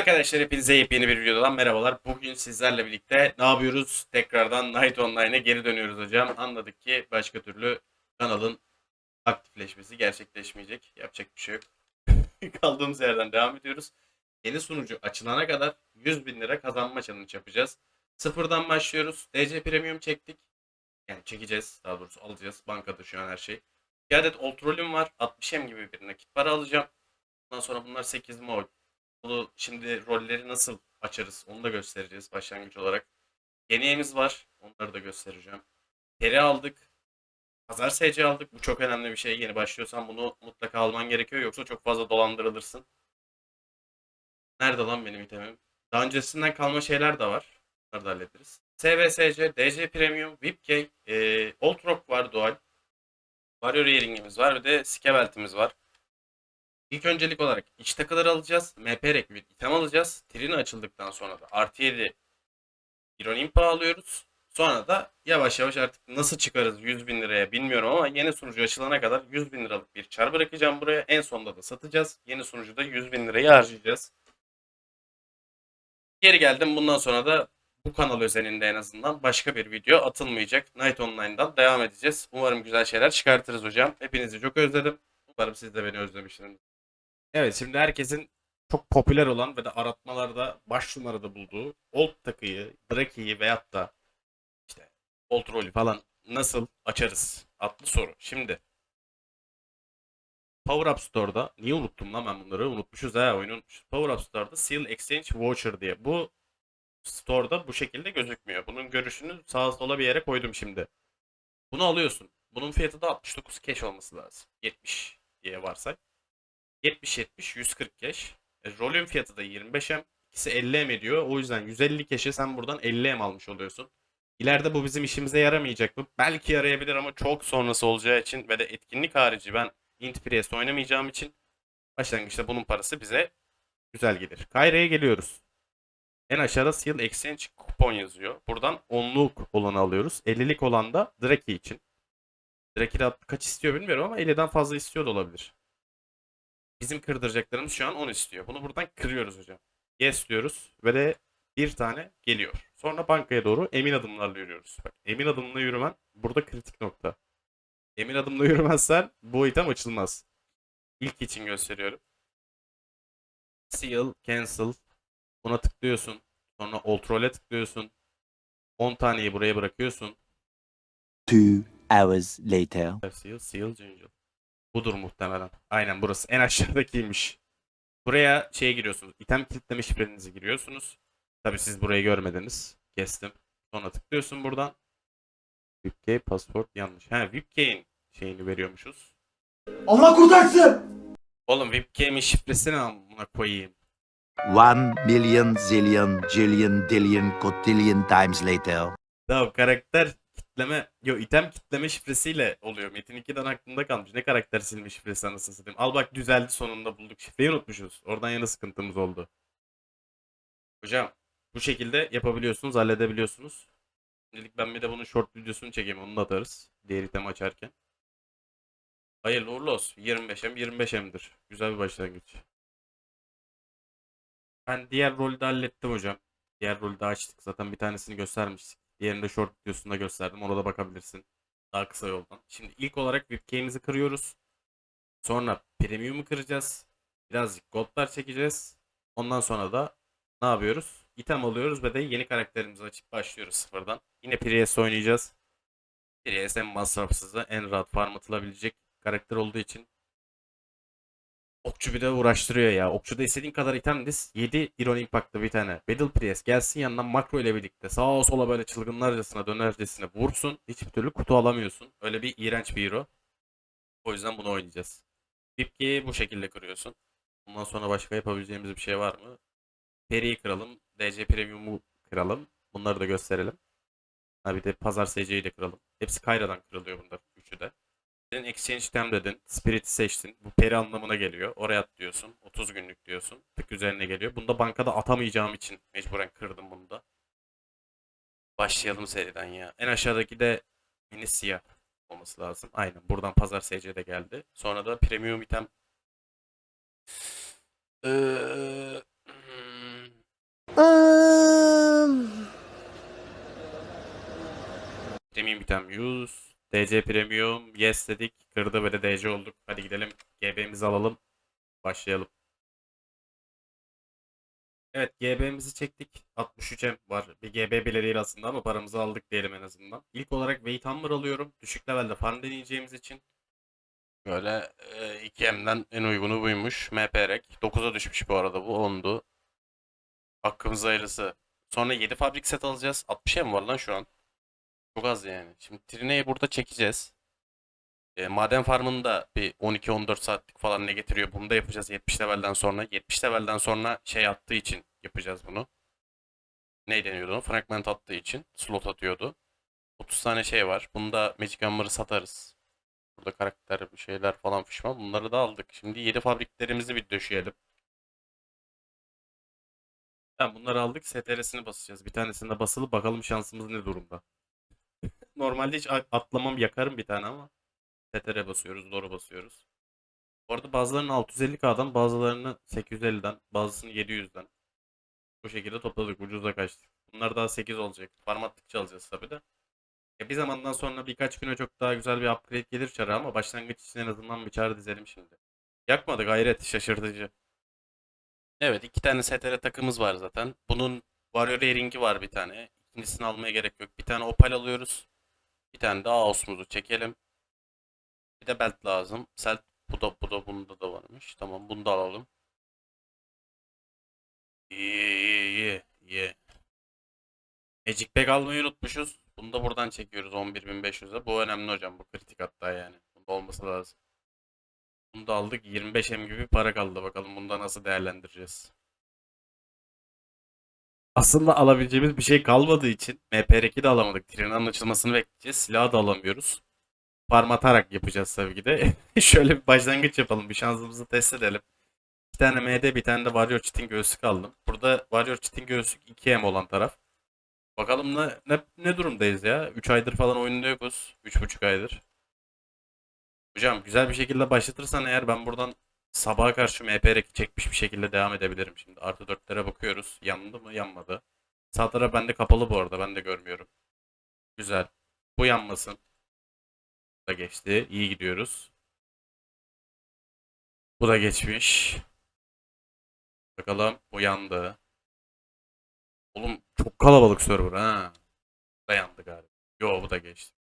Arkadaşlar hepinize yepyeni bir videodan merhabalar. Bugün sizlerle birlikte ne yapıyoruz? Tekrardan Night Online'a geri dönüyoruz hocam. Anladık ki başka türlü kanalın aktifleşmesi gerçekleşmeyecek. Yapacak bir şey yok. Kaldığımız yerden devam ediyoruz. Yeni sunucu açılana kadar 100 bin lira kazanma challenge yapacağız. Sıfırdan başlıyoruz. DC Premium çektik. Yani çekeceğiz. Daha doğrusu alacağız. Bankada şu an her şey. Bir adet Ultrolüm var. 60M gibi bir nakit para alacağım. Ondan sonra bunlar 8 mol. Bunu şimdi rolleri nasıl açarız onu da göstereceğiz başlangıç olarak. Yeniğimiz var. Onları da göstereceğim. Peri aldık. Pazar SC aldık. Bu çok önemli bir şey. Yeni başlıyorsan bunu mutlaka alman gerekiyor. Yoksa çok fazla dolandırılırsın. Nerede lan benim itemim? Daha öncesinden kalma şeyler de var. Bunları da hallederiz. SVSC, DC Premium, VIPK, e, Old Rock var Dual. Warrior Earring'imiz var ve de Skebelt'imiz var. İlk öncelik olarak iç takıları alacağız. MP rekli bir item alacağız. Trini açıldıktan sonra da artı 7 Iron Impa alıyoruz. Sonra da yavaş yavaş artık nasıl çıkarız 100 bin liraya bilmiyorum ama yeni sunucu açılana kadar 100 bin liralık bir çar bırakacağım buraya. En sonunda da satacağız. Yeni sunucuda 100 bin lirayı harcayacağız. Geri geldim. Bundan sonra da bu kanal özelinde en azından başka bir video atılmayacak. Night Online'dan devam edeceğiz. Umarım güzel şeyler çıkartırız hocam. Hepinizi çok özledim. Umarım siz de beni özlemişsiniz. Evet şimdi herkesin çok popüler olan ve de aratmalarda baş numarada bulduğu Old takıyı, Draki'yi veyahut da işte Old Roll'ü falan nasıl açarız adlı soru. Şimdi Power Up Store'da niye unuttum lan ben bunları? Unutmuşuz ha oyunu unutmuşuz. Power Up Store'da Seal Exchange Voucher diye. Bu store'da bu şekilde gözükmüyor. Bunun görüşünü sağa sola bir yere koydum şimdi. Bunu alıyorsun. Bunun fiyatı da 69 cash olması lazım. 70 diye varsay. 70-70 140 cash. E, rolün fiyatı da 25M. İkisi 50M ediyor. O yüzden 150 cash'e sen buradan 50M almış oluyorsun. İleride bu bizim işimize yaramayacak mı? Belki yarayabilir ama çok sonrası olacağı için ve de etkinlik harici ben Int Priest oynamayacağım için başlangıçta bunun parası bize güzel gelir. Kayra'ya geliyoruz. En aşağıda Seal Exchange kupon yazıyor. Buradan 10'luk olanı alıyoruz. 50'lik olan da Draki için. Draki de kaç istiyor bilmiyorum ama 50'den fazla istiyor da olabilir. Bizim kırdıracaklarımız şu an 10 istiyor. Bunu buradan kırıyoruz hocam. Yes diyoruz ve de bir tane geliyor. Sonra bankaya doğru emin adımlarla yürüyoruz. Bak, emin adımla yürümen burada kritik nokta. Emin adımla yürümezsen bu item açılmaz. İlk için gösteriyorum. Seal, cancel. Buna tıklıyorsun. Sonra Ultra'ya tıklıyorsun. 10 taneyi buraya bırakıyorsun. Two hours later. Seal, Seal, Ginger. Budur muhtemelen. Aynen burası. En aşağıdakiymiş. Buraya şeye giriyorsunuz. İtem kilitleme şifrenizi giriyorsunuz. Tabi siz burayı görmediniz. Kestim. Sonra tıklıyorsun buradan. VIPKey passport yanlış. Ha VIPKey'in şeyini veriyormuşuz. Allah kurtarsın. Oğlum VIPKey'in şifresini amına koyayım. One million zillion jillion dillion cotillion times later. Tamam karakter kitleme, yo item kitleme şifresiyle oluyor. Metin 2'den aklımda kalmış. Ne karakter silme şifresi anasını satayım. Al bak düzeldi sonunda bulduk. Şifreyi unutmuşuz. Oradan yana sıkıntımız oldu. Hocam bu şekilde yapabiliyorsunuz, halledebiliyorsunuz. Şimdilik ben bir de bunun short videosunu çekeyim. Onu da atarız. Diğer itemi açarken. Hayırlı uğurlu olsun. 25M 25M'dir. Güzel bir başlangıç. Ben diğer rolü de hallettim hocam. Diğer rolü de açtık. Zaten bir tanesini göstermiştik. Diğerini de short videosunda gösterdim. Ona da bakabilirsin. Daha kısa yoldan. Şimdi ilk olarak VIPK'imizi kırıyoruz. Sonra Premium'u kıracağız. Birazcık goldlar çekeceğiz. Ondan sonra da ne yapıyoruz? İtem alıyoruz ve de yeni karakterimizi açıp başlıyoruz sıfırdan. Yine Prius oynayacağız. Prius en masrafsızı, en rahat farm atılabilecek karakter olduğu için Okçu bir de uğraştırıyor ya. Okçuda istediğin kadar item diz. 7 Iron Impact'lı bir tane. Battle Priest gelsin yanından makro ile birlikte. Sağa sola böyle çılgınlarcasına dönercesine vursun. Hiçbir türlü kutu alamıyorsun. Öyle bir iğrenç bir hero. O yüzden bunu oynayacağız. Pipki'yi bu şekilde kırıyorsun. Bundan sonra başka yapabileceğimiz bir şey var mı? Peri'yi kıralım. DC Premium'u kıralım. Bunları da gösterelim. Ha bir de Pazar SC'yi de kıralım. Hepsi Kayra'dan kırılıyor bunlar. Üçü de dedin, exchange tem dedin, spirit'i seçtin. Bu peri anlamına geliyor. Oraya at diyorsun. 30 günlük diyorsun. Tık üzerine geliyor. Bunu da bankada atamayacağım için mecburen kırdım bunu da. Başlayalım seriden ya. En aşağıdaki de mini siyah olması lazım. Aynen. Buradan pazar SC'de geldi. Sonra da premium item ee... Premium item use DC premium. Yes dedik. Kırdı de DC olduk. Hadi gidelim. GB'mizi alalım. Başlayalım. Evet GB'mizi çektik. 63M var. Bir GB bile değil aslında ama paramızı aldık diyelim en azından. İlk olarak Weight Hammer alıyorum. Düşük levelde farm deneyeceğimiz için. Böyle e, 2M'den en uygunu buymuş. MPRek. 9'a düşmüş bu arada bu 10'du. Hakkımız hayırlısı. Sonra 7 fabrik set alacağız. 60 M var lan şu an. Çok az yani. Şimdi Trine'yi burada çekeceğiz. E, maden farmında bir 12-14 saatlik falan ne getiriyor? Bunu da yapacağız 70 levelden sonra. 70 levelden sonra şey attığı için yapacağız bunu. Ne deniyordu? Fragment attığı için slot atıyordu. 30 tane şey var. Bunda Magic Hammer'ı satarız. Burada karakter bir şeyler falan fişman. Bunları da aldık. Şimdi 7 fabriklerimizi bir döşeyelim. Tamam bunları aldık. STR'sini basacağız. Bir tanesinde basılı bakalım şansımız ne durumda. Normalde hiç atlamam yakarım bir tane ama STR basıyoruz, doğru basıyoruz. Bu arada bazılarını 650K'dan, bazılarını 850'den, bazısını 700'den. Bu şekilde topladık. Ucuza kaçtık. Bunlar daha 8 olacak. Farm attıkça alacağız tabi de. Ya bir zamandan sonra birkaç güne çok daha güzel bir upgrade gelir çara ama başlangıç için en azından bir çare dizelim şimdi. Yakmadı gayret şaşırtıcı. Evet iki tane STR takımız var zaten. Bunun Warrior Earring'i var bir tane. İkincisini almaya gerek yok. Bir tane Opal alıyoruz. Bir tane de Aos'umuzu çekelim. Bir de belt lazım. Selt bu da bu da bunda da varmış. Tamam bunu da alalım. İyi iyi iyi iyi. Magic Bag almayı unutmuşuz. Bunu da buradan çekiyoruz 11.500'e. Bu önemli hocam. Bu kritik hatta yani. Bunda olması lazım. Bunu da aldık. 25M gibi para kaldı. Bakalım bunda nasıl değerlendireceğiz. Aslında alabileceğimiz bir şey kalmadığı için MP2 de alamadık. Trenin açılmasını bekleyeceğiz. Silahı da alamıyoruz. Farm atarak yapacağız tabii ki de. Şöyle bir başlangıç yapalım. Bir şansımızı test edelim. Bir tane MD bir tane de Warrior Cheating göğüslük aldım. Burada Warrior Cheating göğüslük 2M olan taraf. Bakalım ne, ne, ne durumdayız ya? 3 aydır falan oyunda yokuz. 3,5 aydır. Hocam güzel bir şekilde başlatırsan eğer ben buradan sabaha karşı MP çekmiş bir şekilde devam edebilirim. Şimdi artı 4'lere bakıyoruz. Yandı mı? Yanmadı. Sağ taraf bende kapalı bu arada. Ben de görmüyorum. Güzel. Bu yanmasın. Bu da geçti. İyi gidiyoruz. Bu da geçmiş. Bakalım. Bu yandı. Oğlum çok kalabalık server ha. Bu da yandı galiba. Yo bu da geçti.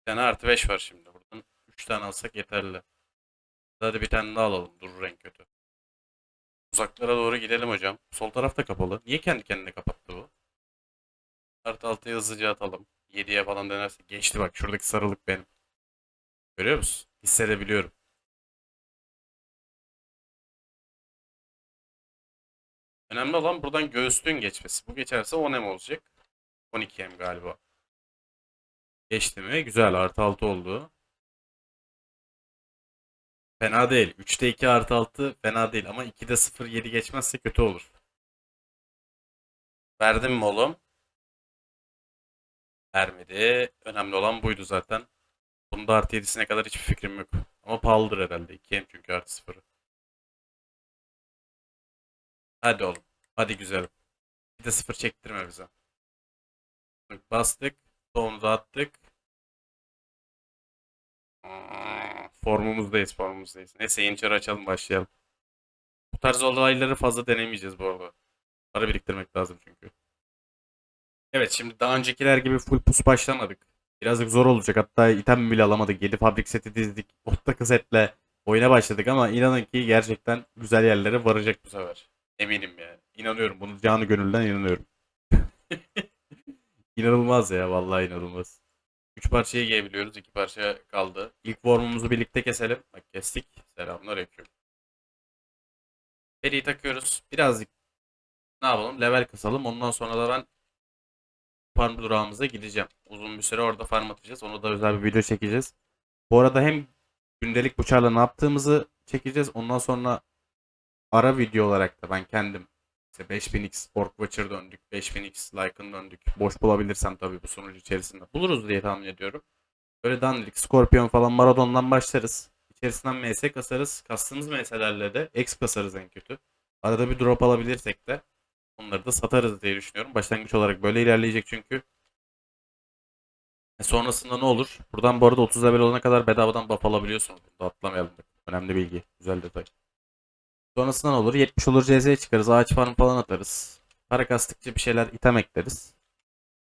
Bir tane artı 5 var şimdi. Buradan 3 tane alsak yeterli. Hadi bir tane daha alalım. Durur en kötü. Uzaklara doğru gidelim hocam. Sol taraf da kapalı. Niye kendi kendine kapattı bu? Artı 6'ya hızlıca atalım. 7'ye falan denerse geçti bak. Şuradaki sarılık benim. Görüyor musun? Hissedebiliyorum. Önemli olan buradan göğüslüğün geçmesi. Bu geçerse 10M olacak. 12M galiba. Geçti mi? Güzel. Artı 6 oldu. Fena değil. 3'te 2 artı 6 fena değil. Ama 2'de 0 7 geçmezse kötü olur. Verdim mi oğlum? Vermedi. Önemli olan buydu zaten. Bunda artı 7'sine kadar hiçbir fikrim yok. Ama pahalıdır herhalde. 2M çünkü artı 0. Hadi oğlum. Hadi güzelim. Bir de 0 çektirme bize. Bastık. Tohumuzu attık. Aa, Formumuzdayız, formumuzdayız. Neyse Yeniçeri açalım başlayalım. Bu tarz olayları fazla denemeyeceğiz bu arada. Para biriktirmek lazım çünkü. Evet şimdi daha öncekiler gibi full pus başlamadık. Birazcık zor olacak. Hatta item bile alamadık. 7 fabrik seti dizdik. 9 setle oyuna başladık ama inanın ki gerçekten güzel yerlere varacak bu sefer. Eminim yani. İnanıyorum. Bunu canı gönülden inanıyorum. İnanılmaz ya. Vallahi inanılmaz. 3 parçayı giyebiliyoruz. 2 parça kaldı. İlk formumuzu birlikte keselim. Bak kestik. Selamünaleyküm. Periyi takıyoruz. Birazcık ne yapalım? Level kısalım. Ondan sonra da ben farm durağımıza gideceğim. Uzun bir süre orada farm atacağız. Onu da özel bir video çekeceğiz. Bu arada hem gündelik bıçarla ne yaptığımızı çekeceğiz. Ondan sonra ara video olarak da ben kendim işte 5000x Orc Watcher döndük. 5000x Lycan döndük. Boş bulabilirsem tabii bu sonucu içerisinde. Buluruz diye tahmin ediyorum. Böyle dandirik, Scorpion falan Maradon'dan başlarız. İçerisinden MS kasarız. Kastığımız MS'lerle de X kasarız en kötü. Arada bir drop alabilirsek de onları da satarız diye düşünüyorum. Başlangıç olarak böyle ilerleyecek çünkü. E sonrasında ne olur? Buradan bu arada 30 level olana kadar bedavadan buff alabiliyorsunuz. Bunu da atlamayalım. Önemli bilgi. Güzel detay. Sonrasında ne olur? 70 olur CZ'ye çıkarız. Ağaç farm falan atarız. Para kastıkça bir şeyler item ekleriz.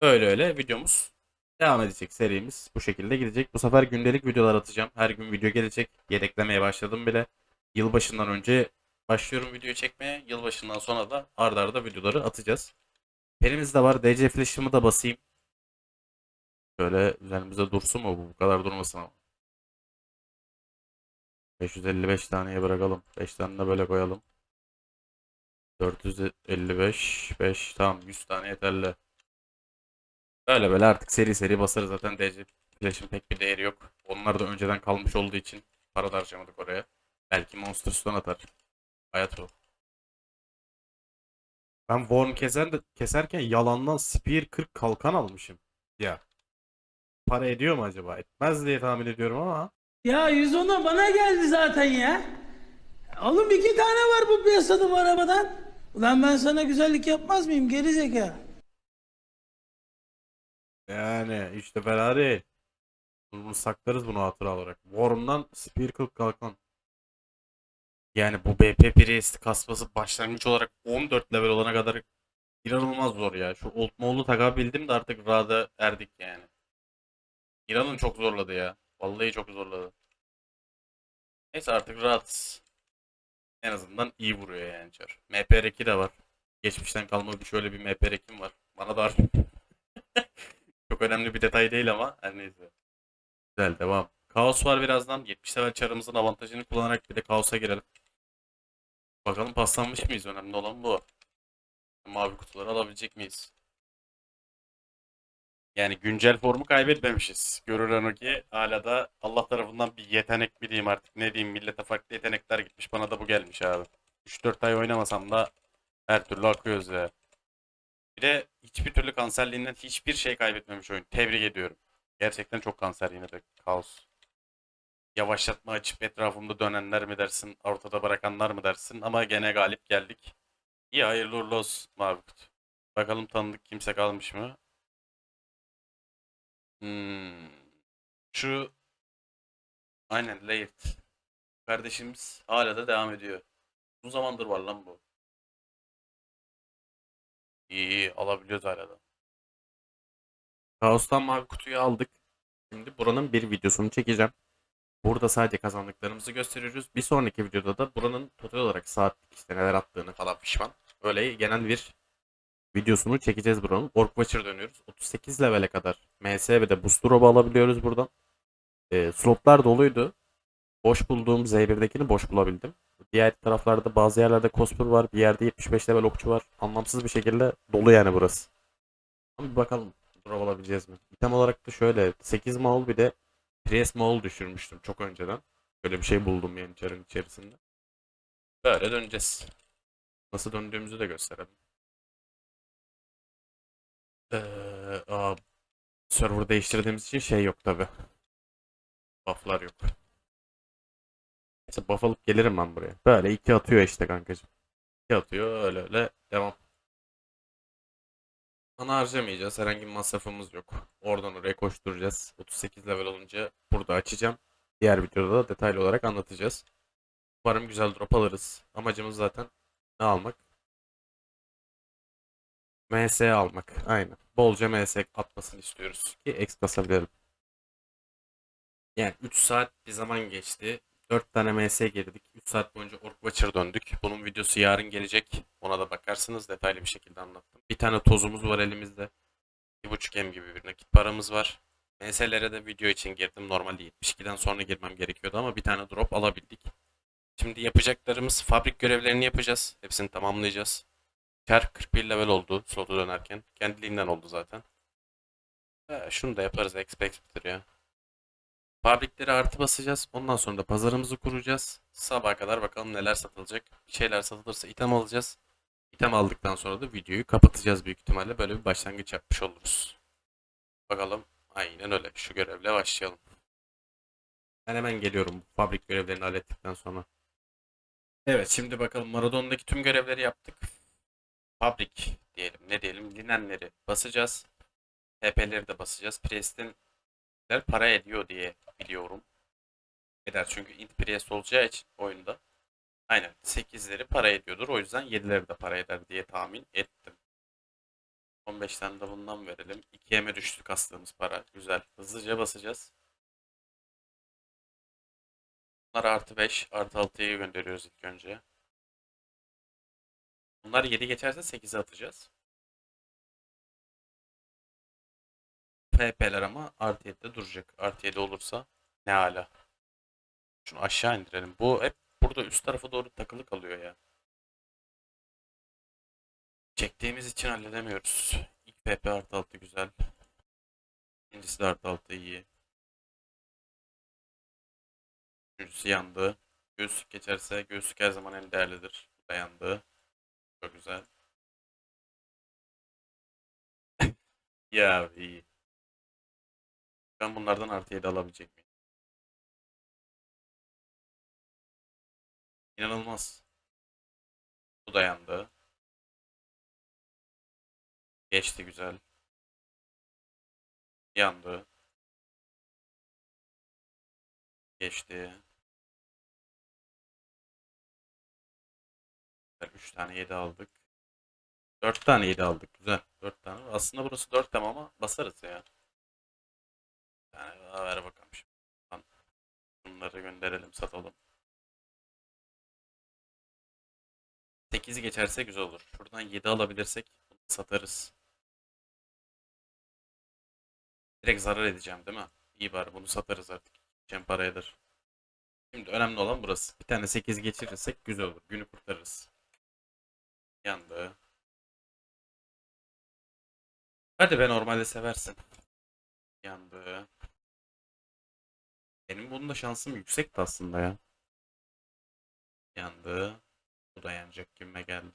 Öyle öyle videomuz devam edecek serimiz. Bu şekilde gidecek. Bu sefer gündelik videolar atacağım. Her gün video gelecek. Yedeklemeye başladım bile. Yılbaşından önce başlıyorum video çekmeye. Yılbaşından sonra da ardarda arda videoları atacağız. Perimiz de var. DC Flash'ımı da basayım. Şöyle üzerimizde dursun mu bu? Bu kadar durmasın ama. 555 taneye bırakalım. 5 tane de böyle koyalım. 455 5 tamam 100 tane yeterli. Böyle böyle artık seri seri basarız zaten DC Flash'ın pek bir değeri yok. Onlar da önceden kalmış olduğu için para da harcamadık oraya. Belki Monsters'tan atar. Hayat bu. Ben Worm keser de, keserken yalandan Spear 40 kalkan almışım. Ya. Para ediyor mu acaba? Etmez diye tahmin ediyorum ama. Ya 110'a bana geldi zaten ya. Oğlum iki tane var bu piyasada bu arabadan. Ulan ben sana güzellik yapmaz mıyım geri zeka? Yani işte Ferrari. Bunu saklarız bunu hatıra olarak. Worm'dan Spear 40 kalkan. Yani bu BP Priest kasması başlangıç olarak 14 level olana kadar inanılmaz zor ya. Şu Old Mole'u takabildim de artık Ra'da erdik yani. İnanın çok zorladı ya. Vallahi çok zorladı. Neyse artık rahatız. En azından iyi vuruyor yani Char. MP2 de var. Geçmişten kalma bir şöyle bir MP2'm var. Bana da çok önemli bir detay değil ama her neyse. Güzel devam. Kaos var birazdan. 70 level çarımızın avantajını kullanarak bir de kaosa girelim. Bakalım paslanmış mıyız? Önemli olan bu. Mavi kutuları alabilecek miyiz? Yani güncel formu kaybetmemişiz. Görülen o ki hala da Allah tarafından bir yetenek mi diyeyim artık ne diyeyim millete farklı yetenekler gitmiş bana da bu gelmiş abi. 3-4 ay oynamasam da her türlü akıyoruz ya. Bir de hiçbir türlü kanserliğinden hiçbir şey kaybetmemiş oyun. Tebrik ediyorum. Gerçekten çok kanser yine de kaos. Yavaşlatma açıp etrafımda dönenler mi dersin, ortada bırakanlar mı dersin ama gene galip geldik. İyi hayırlı uğurlu olsun mavi kutu. Bakalım tanıdık kimse kalmış mı? Hmm. Şu aynen Laird. Kardeşimiz hala da devam ediyor. Uzun zamandır var lan bu. İyi alabiliyoruz hala da. Kaos'tan mavi kutuyu aldık. Şimdi buranın bir videosunu çekeceğim. Burada sadece kazandıklarımızı gösteriyoruz. Bir sonraki videoda da buranın total olarak saatlik işte neler attığını falan pişman. Öyle genel bir videosunu çekeceğiz buranın. Orc Watcher dönüyoruz. 38 level'e kadar MS ve de Boost Drop'u alabiliyoruz buradan. Ee, slotlar doluydu. Boş bulduğum Z1'dekini boş bulabildim. Diğer taraflarda bazı yerlerde Cosper var. Bir yerde 75 level okçu var. Anlamsız bir şekilde dolu yani burası. Ama bir bakalım drop alabileceğiz mi? İtem olarak da şöyle 8 Maul bir de Priest Maul düşürmüştüm çok önceden. Böyle bir şey buldum yani çarın içerisinde. Böyle döneceğiz. Nasıl döndüğümüzü de gösterelim. Ee, server değiştirdiğimiz için şey yok tabi. Buff'lar yok. Neyse buff alıp gelirim ben buraya. Böyle iki atıyor işte kankacım. İki atıyor öyle öyle devam. Mana harcamayacağız. Herhangi bir masrafımız yok. Oradan oraya koşturacağız. 38 level olunca burada açacağım. Diğer videoda da detaylı olarak anlatacağız. Umarım güzel drop alırız. Amacımız zaten ne almak? MS almak. Aynen. Bolca MS atmasını istiyoruz ki X basabilelim. Yani 3 saat bir zaman geçti. 4 tane MS girdik. 3 saat boyunca Orc Watcher döndük. Bunun videosu yarın gelecek. Ona da bakarsınız. Detaylı bir şekilde anlattım. Bir tane tozumuz var elimizde. 1.5 M gibi bir nakit paramız var. MS'lere de video için girdim. Normalde 72'den sonra girmem gerekiyordu ama bir tane drop alabildik. Şimdi yapacaklarımız fabrik görevlerini yapacağız. Hepsini tamamlayacağız. Kar 41 level oldu slotu dönerken. Kendiliğinden oldu zaten. He, şunu da yaparız. Expect'tir ya. Fabrikleri artı basacağız. Ondan sonra da pazarımızı kuracağız. Sabaha kadar bakalım neler satılacak. Bir şeyler satılırsa item alacağız. İtem aldıktan sonra da videoyu kapatacağız büyük ihtimalle. Böyle bir başlangıç yapmış oluruz. Bakalım. Aynen öyle. Şu görevle başlayalım. Ben hemen geliyorum fabrik görevlerini hallettikten sonra. Evet şimdi bakalım Maradon'daki tüm görevleri yaptık. Fabrik diyelim. Ne diyelim? Linenleri basacağız. TP'leri de basacağız. Priest'in para ediyor diye biliyorum. Eder çünkü int priest olacağı için oyunda. Aynen 8'leri para ediyordur. O yüzden 7'leri de para eder diye tahmin ettim. 15 tane de bundan verelim. 2'ye mi düştü kastığımız para? Güzel. Hızlıca basacağız. Bunlar artı 5, artı 6'ya gönderiyoruz ilk önce. Bunlar 7 geçerse 8'e atacağız. PP'ler ama artı 7'de duracak. Artı 7 olursa ne hala. Şunu aşağı indirelim. Bu hep burada üst tarafa doğru takılı kalıyor ya. Çektiğimiz için halledemiyoruz. İlk PP artı 6 güzel. İkincisi de artı 6 iyi. Üçüncüsü yandı. Göğüslük geçerse göğüslük her zaman en değerlidir. Bu da yandı. Çok güzel. ya iyi. Ben bunlardan artı 7 alabilecek miyim? İnanılmaz. Bu da yandı. Geçti güzel. Yandı. Geçti. 3 tane 7 aldık. 4 tane 7 aldık. Güzel. 4 tane. Aslında burası 4 tem ama basarız ya. Tane daha ver bakalım şimdi. Bunları gönderelim satalım. 8'i geçerse güzel olur. Şuradan 7 alabilirsek satarız. Direkt zarar edeceğim değil mi? İyi bari bunu satarız artık. Cem para eder. Şimdi önemli olan burası. Bir tane 8 geçirirsek güzel olur. Günü kurtarırız. Yandı. Hadi be normalde seversin. Yandı. Benim bunda şansım yüksekti aslında ya. Yandı. Bu da yanacak gibime geldi.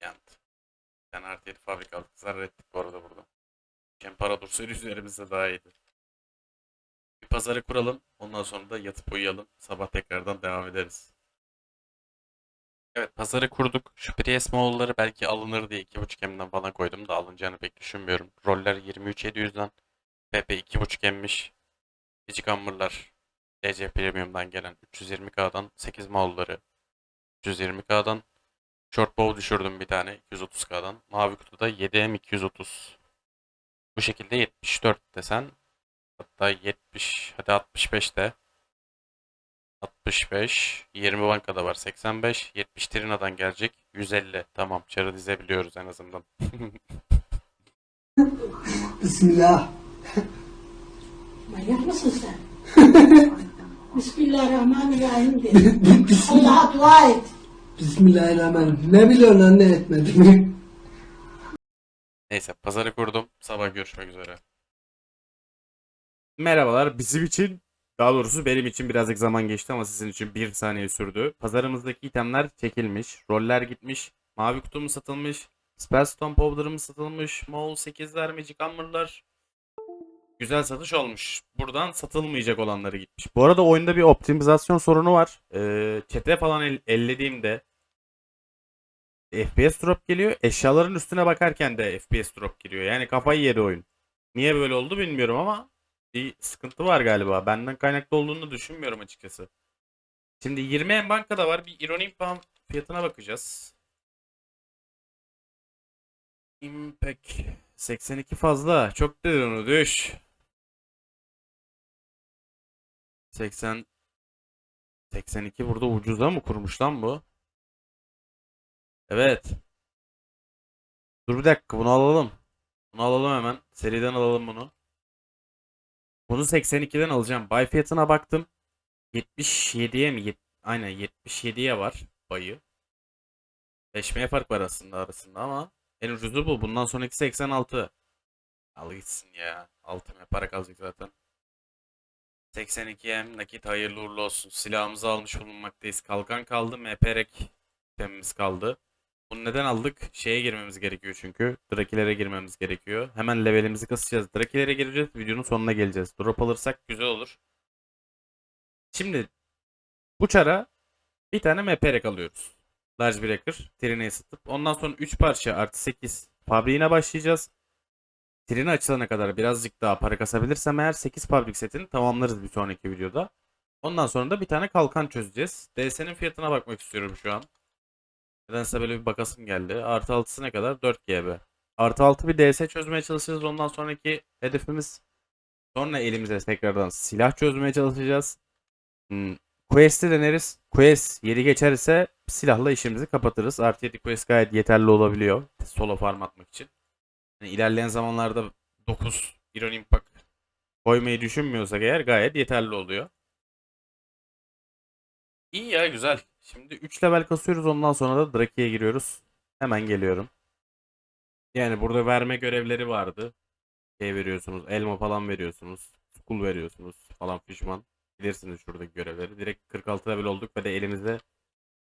Yandı. Bir tane artı 7 fabrika aldık. Zarar ettik bu arada burada. Hem para dursaydı üzerimizde daha iyiydi. Bir pazarı kuralım. Ondan sonra da yatıp uyuyalım. Sabah tekrardan devam ederiz. Evet pazarı kurduk. Şu Prius Moğolları belki alınır diye 2.5 M'den falan koydum da alınacağını pek düşünmüyorum. Roller 23.700'den PP 2.5 M'miş. Magic Hammer'lar DC Premium'dan gelen 320K'dan 8 Moğolları 320K'dan Short Bow düşürdüm bir tane 230K'dan. Mavi kutuda 7M 230. Bu şekilde 74 desen hatta 70 hadi 65 de 65 20 bankada var 85 70 Trina'dan gelecek 150 tamam çarı dizebiliyoruz en azından. Bismillah. Manyak mısın sen? Bismillahirrahmanirrahim de. Allah'a dua et. Bismillahirrahmanirrahim. Ne biliyorsun lan ne etmediğimi? Neyse pazarı kurdum. Sabah görüşmek üzere. Merhabalar. Bizim için daha doğrusu benim için birazcık zaman geçti ama sizin için bir saniye sürdü. Pazarımızdaki itemler çekilmiş. Roller gitmiş. Mavi kutumuz satılmış. Spellstone Powder'ımız satılmış. Maul 8'ler, Magic Hammer'lar. Güzel satış olmuş. Buradan satılmayacak olanları gitmiş. Bu arada oyunda bir optimizasyon sorunu var. Ee, chat'e falan el- ellediğimde FPS drop geliyor. Eşyaların üstüne bakarken de FPS drop giriyor. Yani kafayı yedi oyun. Niye böyle oldu bilmiyorum ama bir sıkıntı var galiba. Benden kaynaklı olduğunu düşünmüyorum açıkçası. Şimdi 20 en bankada var. Bir Ironing Pound fiyatına bakacağız. Impact 82 fazla. Çok dedin onu düş. 80 82 burada ucuza mı kurmuş lan bu? Evet. Dur bir dakika bunu alalım. Bunu alalım hemen. Seriden alalım bunu. Bunu 82'den alacağım. Bay fiyatına baktım. 77'ye mi? Yet- Aynen 77'ye var bayı. 5 M fark var aslında arasında ama en ucuzu bu. Bundan sonraki 86. Al gitsin ya. 6 M para kalacak zaten. 82 M nakit hayırlı uğurlu olsun. Silahımızı almış bulunmaktayız. Kalkan kaldı. MP-Rek temimiz kaldı. Bunu neden aldık? Şeye girmemiz gerekiyor çünkü. Drakilere girmemiz gerekiyor. Hemen levelimizi kasacağız. Drakilere gireceğiz. Videonun sonuna geleceğiz. Drop alırsak güzel olur. Şimdi bu çara bir tane MP-Rek alıyoruz. Large Breaker. Trine'yi ısıtıp. Ondan sonra 3 parça artı 8 fabriğine başlayacağız. Treni açılana kadar birazcık daha para kasabilirsem eğer 8 public setini tamamlarız bir sonraki videoda. Ondan sonra da bir tane kalkan çözeceğiz. DS'nin fiyatına bakmak istiyorum şu an. Nedense böyle bir bakasım geldi. Artı 6'sı ne kadar? 4 GB. Artı 6 bir DS çözmeye çalışacağız. Ondan sonraki hedefimiz sonra elimize tekrardan silah çözmeye çalışacağız. Hmm. Quest'i deneriz. Quest yeri geçerse silahla işimizi kapatırız. Artı 7 Quest gayet yeterli olabiliyor. Solo farm atmak için. Yani ilerleyen zamanlarda 9 Iron Impact koymayı düşünmüyorsak eğer gayet yeterli oluyor. İyi ya güzel. Şimdi 3 level kasıyoruz ondan sonra da Draki'ye giriyoruz. Hemen geliyorum. Yani burada verme görevleri vardı. Şey veriyorsunuz, elma falan veriyorsunuz. Skull veriyorsunuz falan fişman. Bilirsiniz şuradaki görevleri. Direkt 46 level olduk ve de elimizde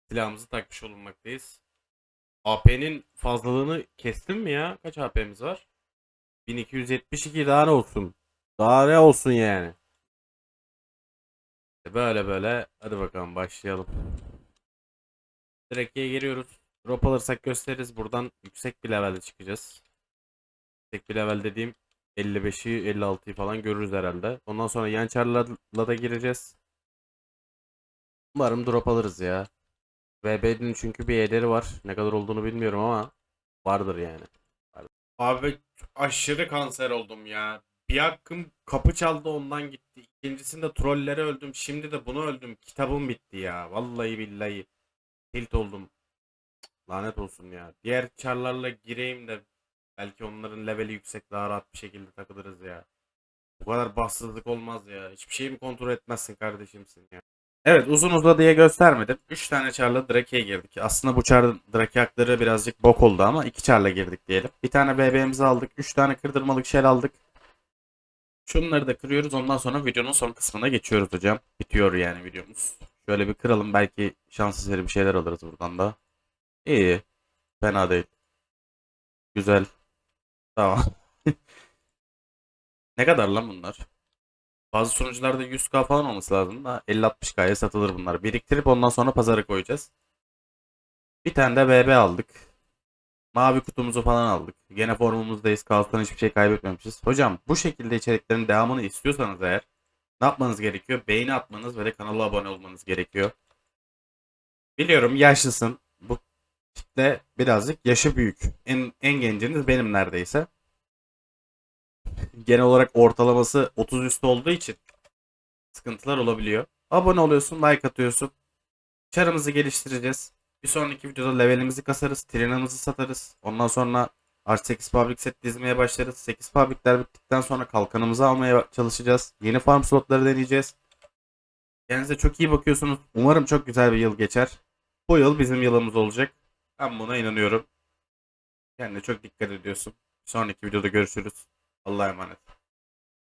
silahımızı takmış bulunmaktayız. AP'nin fazlalığını kestim mi ya? Kaç AP'miz var? 1272 daha ne olsun? Daha ne olsun yani? Böyle böyle. Hadi bakalım başlayalım. Direkt'e giriyoruz. Drop alırsak gösteririz. Buradan yüksek bir levelde çıkacağız. Yüksek bir level dediğim 55'i 56'yı falan görürüz herhalde. Ondan sonra yan da gireceğiz. Umarım drop alırız ya. VB'nin çünkü bir ederi var. Ne kadar olduğunu bilmiyorum ama vardır yani. Abi aşırı kanser oldum ya. Bir hakkım kapı çaldı ondan gitti. İkincisinde trollere öldüm. Şimdi de bunu öldüm. Kitabım bitti ya. Vallahi billahi. Tilt oldum. Lanet olsun ya. Diğer çarlarla gireyim de belki onların leveli yüksek daha rahat bir şekilde takılırız ya. Bu kadar bahtsızlık olmaz ya. Hiçbir şeyi mi kontrol etmezsin kardeşimsin ya. Evet uzun uzadıya göstermedim. 3 tane çarla Drake'ye girdik. Aslında bu çar Drake hakları birazcık bok oldu ama 2 çarla girdik diyelim. Bir tane BB'mizi aldık. 3 tane kırdırmalık shell aldık. Şunları da kırıyoruz. Ondan sonra videonun son kısmına geçiyoruz hocam. Bitiyor yani videomuz. Şöyle bir kıralım. Belki şans eseri bir şeyler alırız buradan da. İyi. Fena değil. Güzel. Tamam. ne kadar lan bunlar? Bazı sunucularda 100k falan olması lazım da 50-60k'ya satılır bunlar. Biriktirip ondan sonra pazara koyacağız. Bir tane de BB aldık. Mavi kutumuzu falan aldık. Gene formumuzdayız. Kaos'tan hiçbir şey kaybetmemişiz. Hocam bu şekilde içeriklerin devamını istiyorsanız eğer ne yapmanız gerekiyor? Beğeni atmanız ve de kanala abone olmanız gerekiyor. Biliyorum yaşlısın. Bu kitle birazcık yaşı büyük. En, en genciniz benim neredeyse. Genel olarak ortalaması 30 üstü olduğu için sıkıntılar olabiliyor. Abone oluyorsun, like atıyorsun. Çarımızı geliştireceğiz. Bir sonraki videoda levelimizi kasarız, trenimizi satarız. Ondan sonra R8 public set dizmeye başlarız. 8 publicler bittikten sonra kalkanımızı almaya çalışacağız. Yeni farm slotları deneyeceğiz. Kendinize çok iyi bakıyorsunuz. Umarım çok güzel bir yıl geçer. Bu yıl bizim yılımız olacak. Ben buna inanıyorum. Kendine çok dikkat ediyorsun. Sonraki videoda görüşürüz. Allah'a emanet.